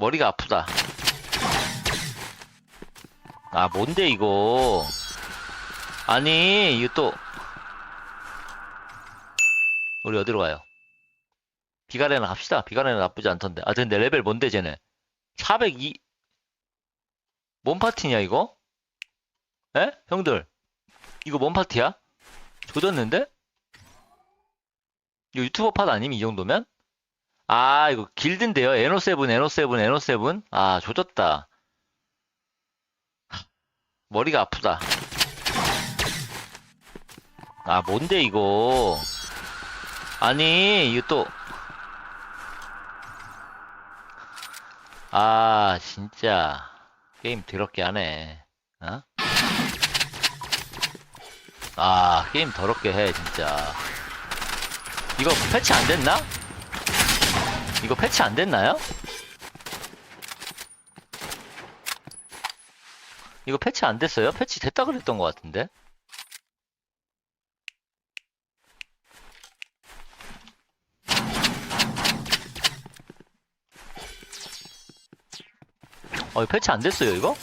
머리가 아프다. 아, 뭔데, 이거. 아니, 이거 또. 우리 어디로 가요? 비가레나 갑시다. 비가레나 나쁘지 않던데. 아, 근데 레벨 뭔데, 쟤네? 402. 뭔 파티냐, 이거? 에? 형들. 이거 뭔 파티야? 조졌는데? 이거 유튜버 팟 아님? 이 정도면? 아, 이거 길드인데요. 에노세븐, 에노세븐, 에노세븐. 아, 조졌다. 머리가 아프다. 아, 뭔데, 이거. 아니, 이거 또. 아, 진짜. 게임 더럽게 하네. 어? 아, 게임 더럽게 해, 진짜. 이거 패치 안 됐나? 이거 패치 안 됐나요? 이거 패치 안 됐어요? 패치 됐다 그랬던 것 같은데? 어, 패치 안 됐어요, 이거?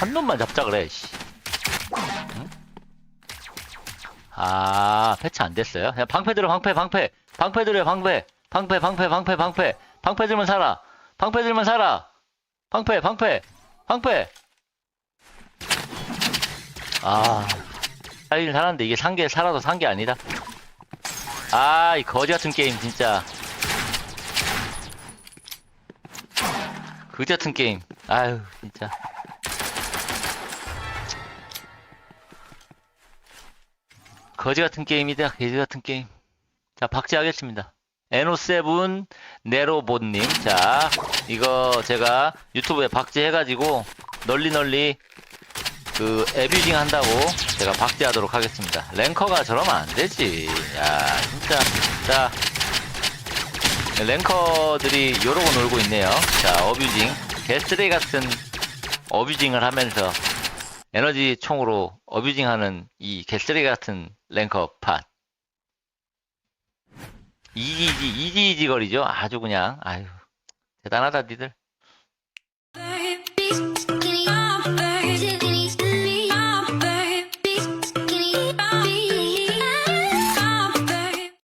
한 놈만 잡자 그래, 씨. 아, 패치 안 됐어요? 그냥 방패 들어, 방패, 방패. 방패 들어요, 방패. 방패, 방패, 방패, 방패. 방패 들면 살아. 방패 들면 살아. 방패, 방패, 방패. 아, 살긴 살았는데 이게 산 게 살아도 산 게 아니다. 아, 이 거지 같은 게임, 진짜. 거지 같은 게임. 아유, 진짜. 거지 같은 게임이다. 거지 같은 게임. 자, 박제하겠습니다. 에노세븐 네로봇님. 자, 이거 제가 유튜브에 박제해가지고 널리 널리 그 에뷰징 한다고 제가 박제하도록 하겠습니다. 랭커가 저러면 안 되지. 야, 진짜. 자, 랭커들이 요러고 놀고 있네요. 자, 어뷰징. 개쓰레기 같은 어뷰징을 하면서 에너지 총으로 어뷰징 하는 이 개쓰레기 같은 랭커 팟. 이지이지, 이지이지 거리죠? 아주 그냥, 아유. 대단하다, 니들.